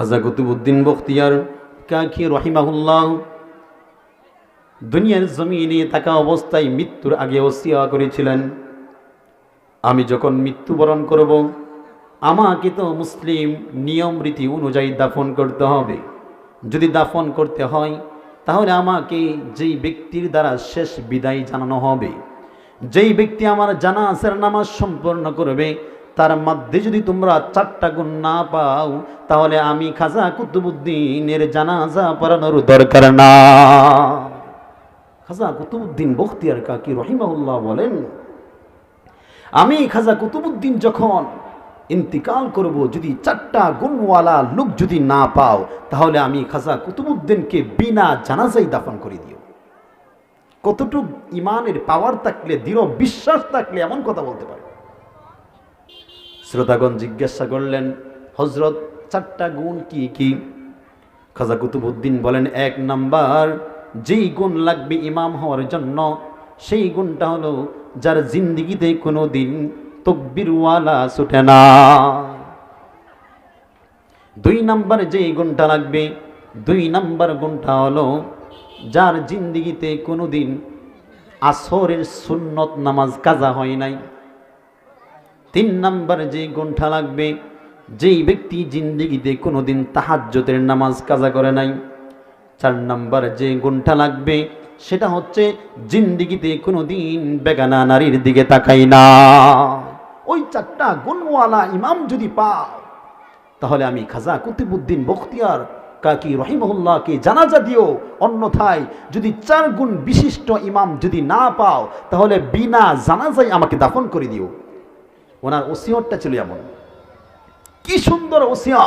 খাজা কুতুবুদ্দিন বখতিয়ার কাকি রহিমাহুল্লাহ, দুনিয়ার জমিনে থাকা অবস্থায় মৃত্যুর আগে ওসিয়া করেছিলেন। আমি যখন মৃত্যুবরণ করব, আমাকে তো মুসলিম নিয়ম রীতি অনুযায়ী দাফন করতে হবে। যদি দাফন করতে হয়, তাহলে আমাকে যেই ব্যক্তির দ্বারা শেষ বিদায় জানানো হবে, যেই ব্যক্তি আমার জানাজার নামাজ সম্পন্ন করবে তার মধ্যে যদি তোমরা চারটা গুণ না পাও, তাহলে আমি খাজা কুতুবুদ্দিনের জানাজা পড়ানোর দরকার না। খাজা কুতুবুদ্দিন বখতিয়ার কাকি রহিমাউল্লাহ বলেন, আমি খাজা কুতুবুদ্দিন যখন ইন্তিকাল করব, যদি চারটা গুণওয়ালা লোক যদি না পাও, তাহলে আমি খাজা কুতুবুদ্দিনকে বিনা জানাজাই দাফন করে দিও। কতটুক ইমানের পাওয়ার থাকলে, দৃঢ় বিশ্বাস থাকলে এমন কথা বলতে পারে। শ্রোতাগণ জিজ্ঞাসা করলেন হজরত চারটা গুণ কি কি? খাজা কুতুবুদ্দিন বলেন, এক নাম্বার, যেই গুণ লাগবে ইমাম হওয়ার জন্য, সেই গুণটা হলো, যার জিন্দিগিতে কোনো দিন তকবিরওয়ালা ছুটে না। দুই নাম্বার, যেই গুণটা লাগবে, দুই নাম্বার গুণটা হলো, যার জিন্দিগিতে কোনো দিন আসরের সুন্নত নামাজ কাজা হয় নাই। তিন নাম্বার যে গুণটা লাগবে, যেই ব্যক্তি জিন্দিগিতে কোনোদিন তাহাজ্জতের নামাজ কাজা করে নাই। চার নাম্বার যে গুণটা লাগবে, সেটা হচ্ছে জিন্দিগিতে কোনোদিন বেগানা নারীর দিকে তাকাই না। ওই চারটা গুণওয়ালা ইমাম যদি পাও তাহলে আমি খাজা কুতুবুদ্দিন বখতিয়ার কাকি রহিমহুল্লাহকে জানাজা দিও। অন্যথায় যদি চার গুণ বিশিষ্ট ইমাম যদি না পাও, তাহলে বিনা জানাজাই আমাকে দাফন করে দিও। ওনার ওসিয়তটা ছিল এমন। কি সুন্দর ওসিয়া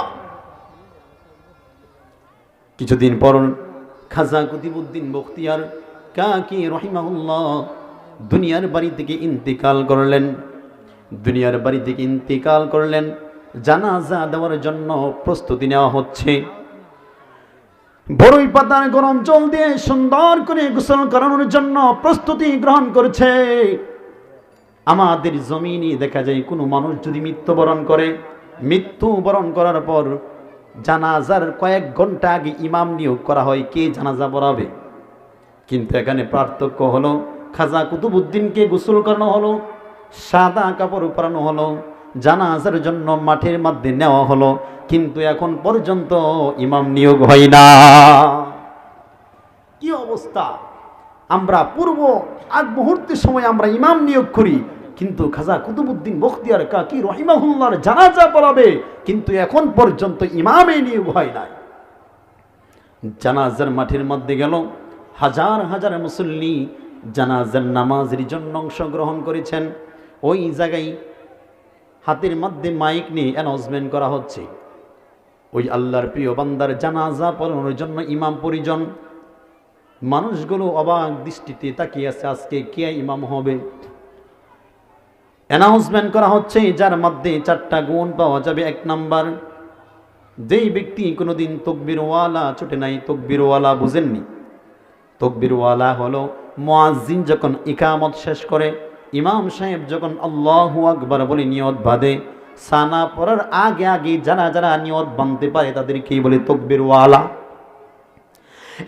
কিছুদিন পর খাজা কুতিবুদ্দিন বখতিয়ার কাকি রহিমাহুল্লাহ দুনিয়ার বাড়ি থেকে ইন্তিকাল করলেন। দুনিয়ার বাড়ি থেকে ইন্তিকাল করলেন। জানাজা দেওয়ার জন্য প্রস্তুতি নেওয়া হচ্ছে। বড়ই পাতার গরম জল দিয়ে সুন্দর করে গোসল করানোর জন্য প্রস্তুতি গ্রহণ করছে। আমাদের জমিনে দেখা যায় কোনো মানুষ যদি মৃত্যুবরণ করে, মৃত্যুবরণ করার পর জানাজার কয়েক ঘণ্টা আগে ইমাম নিয়োগ করা হয়, কে জানাজা পড়াবে? কিন্তু এখানে পার্থক্য হলো, খাজা কুতুবুদ্দিনকে গোসল করানো হলো, সাদা কাপড় পরানো হলো, জানাজার জন্য মাঠের মধ্যে নেওয়া হলো, কিন্তু এখন পর্যন্ত ইমাম নিয়োগ হয় না। কি অবস্থা? আমরা পূর্ব আগ মুহূর্তের সময় আমরা ইমাম নিয়োগ করি, কিন্তু খাজা কুতুবুদ্দিন বখতিয়ার কাকি রহিমাহুল্লার জানাজা পড়াবে, কিন্তু এখন পর্যন্ত ইমামে নিয়োগ হয় নাই। জানাজার মাঠের মধ্যে গেল, হাজার হাজার মুসল্লি জানাজার নামাজের জন্য অংশগ্রহণ করেছেন। ওই জায়গায় হাতের মধ্যে মাইক নিয়ে অ্যানাউন্সমেন্ট করা হচ্ছে। ওই আল্লাহর প্রিয় বান্দার জানাজা পড়ানোর জন্য ইমাম পরিজন মানুষগুলো অবাক দৃষ্টিতে তাকিয়ে আছে, আজকে কে ইমাম হবে? অ্যানাউন্সমেন্ট করা হচ্ছে, যার মধ্যে চারটা গুণ পাওয়া যাবে। এক নাম্বার, যেই ব্যক্তি কোনোদিন তকবিরওয়ালা ছোটে নাই, তকবিরওয়ালা বুঝেননি। তকবিরওয়ালা হলো মোয়াজিন যখন ইকামত শেষ করে, ইমাম সাহেব যখন আল্লাহু আকবার বলে নিয়ত বাঁধে, সানা পড়ার আগে আগে যারা যারা নিয়ত বাঁধতে পারে তাদেরকেই বলে তকবিরওয়ালা।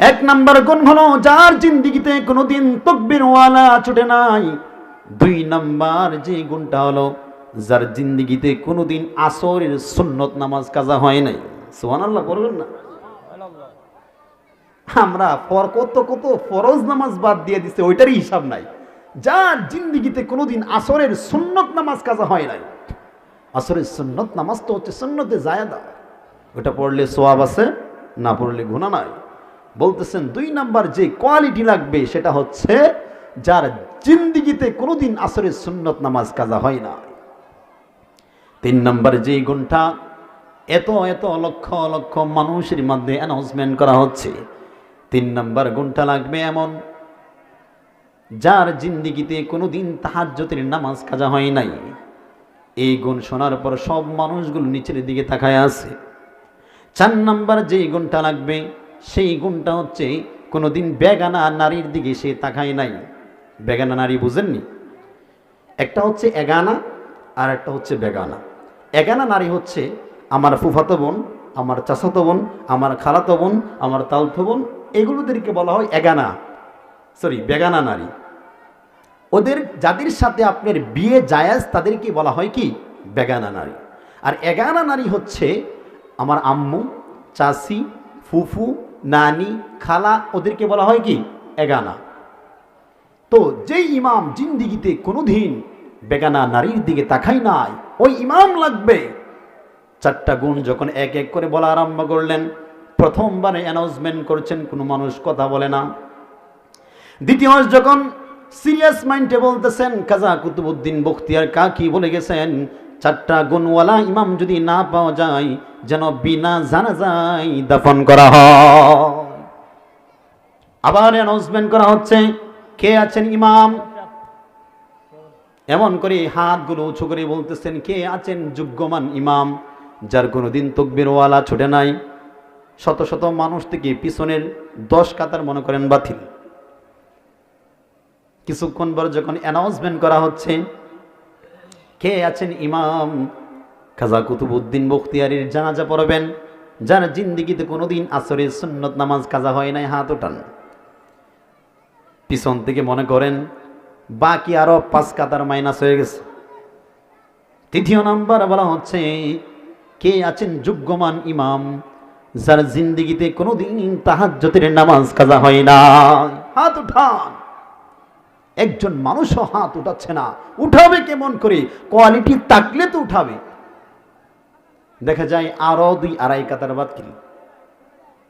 এক নাম্বার গুণ হলো, যার জিন্দিগিতে কোনোদিন তকবিরওয়ালা ছোটে নাই। দুই নাম্বার যে গুণটা হলো, যার জিন্দিগিতে কোনোদিন আসরের সুন্নত নামাজ কাজা হয় নাই। সোহান আল্লাহ করবেন না? আমরা পর কত কত ফরজ নামাজ বাদ দিয়ে দিছে, ওইটারই হিসাব নাই। যার জিন্দিগিতে কোনোদিন আসরের সুন্নত নামাজ কাজা হয় নাই। আসরের সুন্নত নামাজ তো হচ্ছে সুন্নতে জায়দা। ওটা পড়লে সোয়াব আছে, না পড়লে গুণা নাই। বলতেছেন, দুই নাম্বার যে কোয়ালিটি লাগবে সেটা হচ্ছে যার জিন্দিগিতে কোনোদিন আসরের সুন্নত নামাজ কাজা হয় না। তিন নম্বর যে গুণটা, এত এত লক্ষ লক্ষ মানুষের মধ্যে অ্যানাউন্সমেন্ট করা হচ্ছে, তিন নম্বর গুণটা লাগবে এমন, যার জিন্দিগিতে কোনোদিন তাহাজ্জতের নামাজ কাজা হয় নাই। এই গুণ শোনার পর সব মানুষগুলো নিচের দিকে তাকায় আছে। চার নাম্বার যে গুণটা লাগবে সেই গুণটা হচ্ছে কোনোদিন বেগানা নারীর দিকে সে তাকায় নাই। বেগানা নারী বুঝেননি? একটা হচ্ছে এগানা, আর একটা হচ্ছে বেগানা। এগানা নারী হচ্ছে আমার ফুফাতো বোন, আমার চাচাতো বোন, আমার খালাতো বোন, আমার তালতো বোন, এগুলোদেরকে বলা হয় এগানা। সরি বেগানা নারী। ওদের যাদের সাথে আপনার বিয়ে জায়াজ, তাদেরকে বলা হয় কি? বেগানা নারী। আর এগানা নারী হচ্ছে আমার আম্মু চাষি ফুফু নানি, খালা ওদেরকে বলা হয় কি? এগানা। তো যেই ইমাম জিন্দিগিতে কোনোদিন বেগানা নারীর দিকে তাকাই নাই, ওই ইমাম লাগবে। চারটা গুণ যখন এক এক করে বলা আরম্ভ করলেন, প্রথমবারে অ্যানাউন্সমেন্ট করছেন, কোনো মানুষ কথা বলে না। দ্বিতীয় যখন সিরিয়াস মাইন্ডে বলতেছেন, কাজা কুতুবুদ্দিন বখতিয়ার কাকি বলে গেছেন চারটা গুণওয়ালা ইমাম যদি না পাওয়া যায়, যেন বিনা জানা যায় দাফন করা হয়। আবার অ্যানাউন্সমেন্ট করা হচ্ছে, কে আছেন ইমাম? এমন করে হাতগুলো উঁচু করে বলতেছেন, কে আছেন যোগ্যমান ইমাম? যার কোনো দিন তকবিরওয়ালা ছুটে নাই। শত শত মানুষ থেকে পিছনের দশ কাতার মনে করেন বাতিল। কিছুক্ষণ পর যখন অ্যানাউন্সমেন্ট করা হচ্ছে কে আছেন ইমাম? খাজা কুতুবুদ্দিন বখতিয়ারির জানাজা পড়বেন, যার জিন্দিগিতে কোনোদিন আসরের সুন্নত নামাজ কাজা হয় নাই, হাত ওঠান। পিছন থেকে মনে করেন, বাকি আরও পাঁচ কাতার মাইনাস হয়ে গেছে। তৃতীয় নাম্বার বলা হচ্ছে, কে আছেন যোগ্যমান ইমাম, যার জিন্দিগিতে কোনোদিন তাহাজ্জতের নামাজ কাজা হয় না হাত উঠান। একজন মানুষও হাত উঠাচ্ছে না। উঠাবে কেমন করে? কোয়ালিটি থাকলে তো উঠাবে। দেখা যায় আরও দুই আড়াই কাতার বাদ কি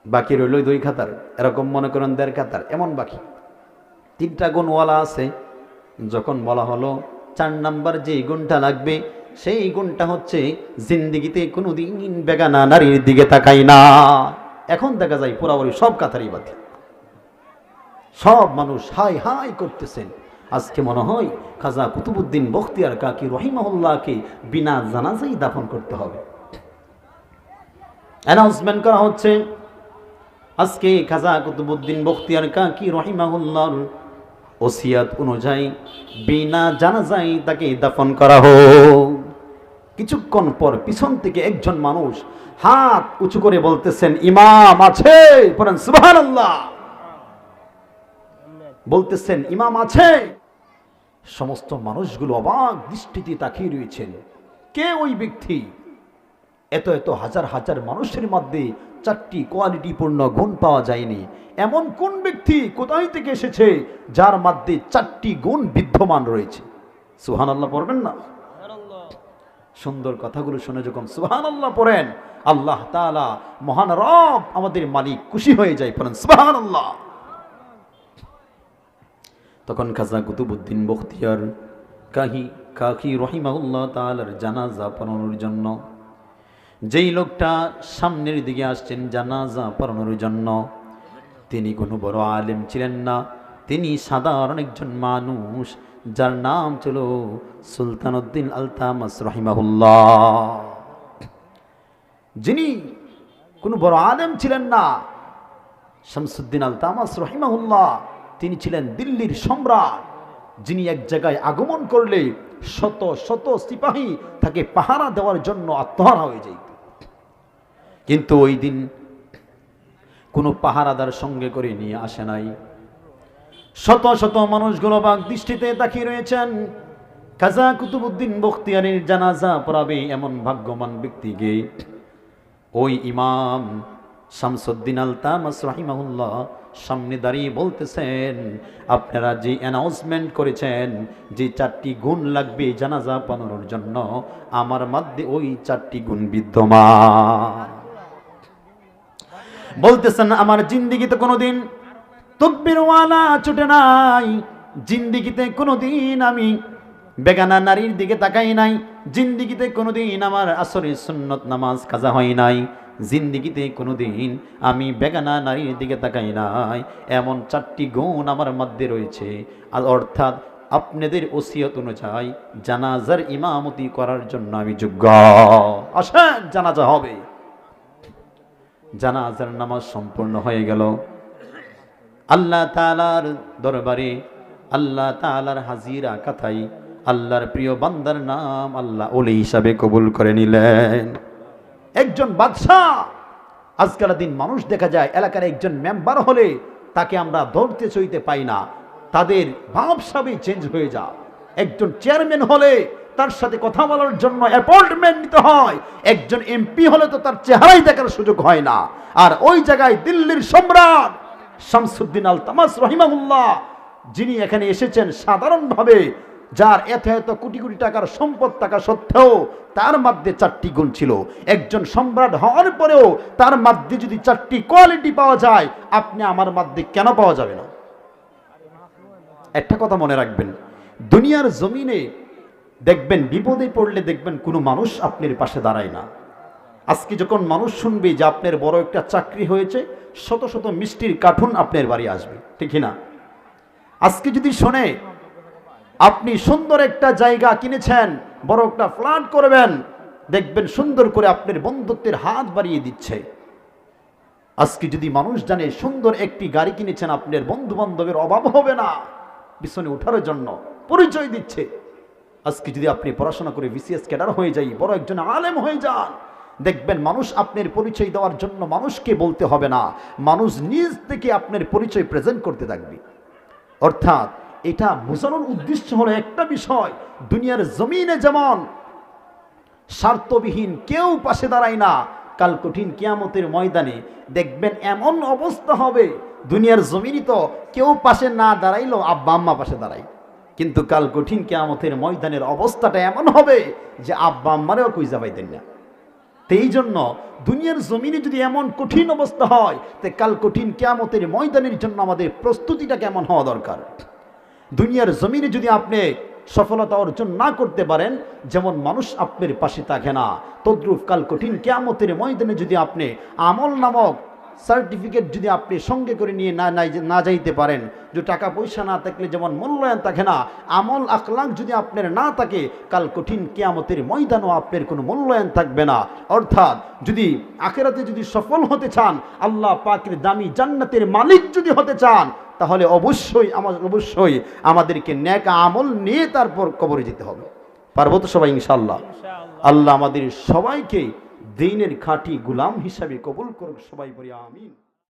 বাকি রইল দুই খাতার এরকম মনে করেন দেড় কাতার। এমন বাকি। তিনটা গুণওয়ালা আছে। যখন বলা হলো, চার নাম্বার যে গুণটা লাগবে, সেই গুণটা হচ্ছে জিন্দিগিতে কোনোদিন বেগানা নারীর দিকে তাকাই না। এখন দেখা যায় পুরাপুরি সব কাতারই বাতি সব মানুষ হাই হাই করতেছেন। আজকে মনে হয় খাজা কুতুবুদ্দিন বখতিয়ার কাকি রহিমহল্লাকে বিনা জানাজাই দাফন করতে হবে। অ্যানাউন্সমেন্ট করা হচ্ছে, আজকে খাজা কুতুবুদ্দিন বখতিয়ার কাকি রহিমাহুল্লার ওসিয়াত অনুযায়ী বিনা জানাজাই তাকে দাফন করা হোক। কিছুক্ষণ পর পিছন থেকে একজন মানুষ হাত উঁচু করে বলতেছেন, ইমাম আছে? পড়েন সুবহানাল্লাহ। বলতেছেন, ইমাম আছে? সমস্ত মানুষগুলো অবাক দৃষ্টিতে তাকিয়ে রয়েছেন। কে ওই ব্যক্তি? এত এত হাজার হাজার মানুষের মধ্যে চারটি কোয়ালিটিপূর্ণ গুণ পাওয়া যায়নি। এমন কোন ব্যক্তি কোথায় থেকে এসেছে যার মধ্যে চারটি গুণ বিদ্যমান রয়েছে? সুহান আল্লাহ পড়বেন না? সুন্দর কথাগুলো শুনে যখন সুহান আল্লাহ পড়েন, আল্লাহ তালা মহান রব আমাদের মালিক খুশি হয়ে যায়। পড়েন সুহান আল্লাহ তখন খাজা কুতুবুদ্দিন বখতিয়ার কাহি, কাকি রহিমাউল্লাহ তালার জানাজা পড়ানোর জন্য, যেই লোকটা সামনের দিকে আসছেন জানাজা পড়ানোর জন্য, তিনি কোনো বড় আলেম ছিলেন না। তিনি সাধারণ একজন মানুষ, যার নাম ছিল সুলতান উদ্দিন আলতামাস রহিমাহুল্লাহ। যিনি কোনো বড় আলেম ছিলেন না, শামসুদ্দিন আলতামাস রহিমাহুল্লাহ। তিনি ছিলেন দিল্লির সম্রাট, যিনি এক জায়গায় আগমন করলে শত শত সিপাহী তাকে পাহারা দেওয়ার জন্য আত্মহারা হয়ে যাইত কিন্তু ওই দিন কোনো পাহারাদার সঙ্গে করে নিয়ে আসে নাই। শত শত মানুষগুলো বাক দৃষ্টিতে তাকিয়ে রয়েছেন। খাজা কুতুবুদ্দিন বখতিয়ারের জানাজা পড়াবে এমন ভাগ্যবান ব্যক্তিকে। ওই ইমাম শামসুদ্দিন আল তামাস রাহিমাহুল্লাহ সামনে দাঁড়িয়ে বলতেছেন, আপনারা যে অ্যানাউন্সমেন্ট করেছেন যে চারটি গুণ লাগবে জানাজা পানোর জন্য, আমার মধ্যে ওই চারটি গুণ বিদ্যমান। বলতেছেন, আমার জিন্দিগিতে কোনোদিন তকবিরওয়ালা ছুটে নাই, জিন্দিগিতে কোনোদিন আমি বেগানা নারীর দিকে তাকাই নাই, জিন্দিগিতে কোনোদিন আমার আসরে সুন্নত নামাজ কাজা হয় নাই। জিন্দিগিতে কোনোদিন আমি বেগানা নারীর দিকে তাকাই নাই। এমন চারটি গুণ আমার মধ্যে রয়েছে। আর অর্থাৎ আপনাদের ওসিয়ত অনুযায়ী জানাজার ইমামতি করার জন্য আমি যোগ্য। আসেন, জানাজা হবে। জানাজার নামাজ সম্পূর্ণ হয়ে গেল। আল্লাহ তালার দরবারে আল্লাহ তালার হাজিরা কথাই আল্লাহর প্রিয় বান্দার নাম আল্লাহ ওলি হিসাবে কবুল করে নিলেন। একজন বাদশাহ। আজকাল দিন মানুষ দেখা যায়, এলাকার একজন মেম্বার হলে তাকে আমরা ধরতে চইতে পাই না। তাদের ভাবসাবই চেঞ্জ হয়ে যায়। একজন চেয়ারম্যান হলে তার সাথে কথা বলার জন্য অ্যাপয়েন্টমেন্ট নিতে হয়। একজন এমপি হলে তো তার চেহারাই দেখার সুযোগ হয় না। আর ওই জায়গায় দিল্লির সম্রাট শামসুদ্দিন আল তামাস রহিমাহুল্লাহ, যিনি এখানে এসেছেন সাধারণভাবে যার এত এত কোটি কোটি টাকার সম্পদ থাকা সত্ত্বেও তার মধ্যে চারটি গুণ ছিল। একজন সম্রাট হওয়ার পরেও তার মধ্যে যদি চারটি কোয়ালিটি পাওয়া যায়, আপনি আমার মধ্যে কেন পাওয়া যাবে না? একটা কথা মনে রাখবেন, দুনিয়ার জমিনে দেখবেন, বিপদে পড়লে দেখবেন কোনো মানুষ আপনার পাশে দাঁড়ায় না। আজকে যখন মানুষ শুনবে যে আপনার বড় একটা চাকরি হয়েছে, শত শত মিষ্টির কার্টুন আপনার বাড়ি আসবে, ঠিক না? আজকে যদি শোনে আপনি সুন্দর একটা জায়গা কিনেছেন, বড় একটা ফ্ল্যাট করবেন, দেখবেন সুন্দর করে আপনার বন্ধুত্বের হাত বাড়িয়ে দিচ্ছে। আজকে যদি মানুষ জানে সুন্দর একটি গাড়ি কিনেছেন, আপনার বন্ধু বান্ধবের অভাব হবে না। পিছনে ওঠার জন্য পরিচয় দিচ্ছে। আজকে যদি আপনি পড়াশোনা করে বিসিএস ক্যাডার হয়ে যাই, বড় একজন আলেম হয়ে যান, দেখবেন মানুষ আপনার পরিচয় দেওয়ার জন্য মানুষকে বলতে হবে না। মানুষ নিজ থেকে আপনার পরিচয় প্রেজেন্ট করতে থাকবে। অর্থাৎ এটা বোঝানোর উদ্দেশ্য হলো একটা বিষয়, দুনিয়ার জমিনে যেমন স্বার্থবিহীন কেউ পাশে দাঁড়ায় না, কাল কঠিন কিয়ামতের ময়দানে দেখবেন এমন অবস্থা হবে, দুনিয়ার জমিনই তো কেউ পাশে না দাঁড়াইলো আব্বা আম্মা পাশে দাঁড়ায়। কিন্তু কাল কঠিন কিয়ামতের ময়দানের অবস্থাটা এমন হবে যে আব্বা আম্মারেও কইজা পাইতেন না। এই জন্য দুনিয়ার জমিনে যদি এমন কঠিন অবস্থা হয়, তে কাল কঠিন কিয়ামতের ময়দানের জন্য আমাদের প্রস্তুতিটা কেমন হওয়া দরকার? দুনিয়ার জমিনে যদি আপনি সফলতা অর্জন না করতে পারেন, যেমন মানুষ আপনার পাশে থাকে না, তদ্রুপ কাল কঠিন কেয়ামতের ময়দানে যদি আপনি আমল নামক সার্টিফিকেট যদি আপনি সঙ্গে করে নিয়ে না না যাইতে পারেন, যে টাকা পয়সা না থাকলে যেমন মূল্যায়ন থাকে না, আমল আখলাক যদি আপনার না থাকে, কাল কঠিন কেয়ামতের ময়দানও আপনার কোনো মূল্যায়ন থাকবে না। অর্থাৎ যদি আখেরাতে যদি সফল হতে চান, আল্লাহ পাকের দামি জান্নাতের মালিক যদি হতে চান তাহলে অবশ্যই আমার অবশ্যই আমাদেরকে ন্যাক আমল নিয়ে তারপর কবরে যেতে হবে। পারব তো সবাই ইনশাল্লাহ আল্লাহ আমাদের সবাইকে দিনের খাঁটি গুলাম হিসাবে কবুল করুক সবাই বলি আমিন।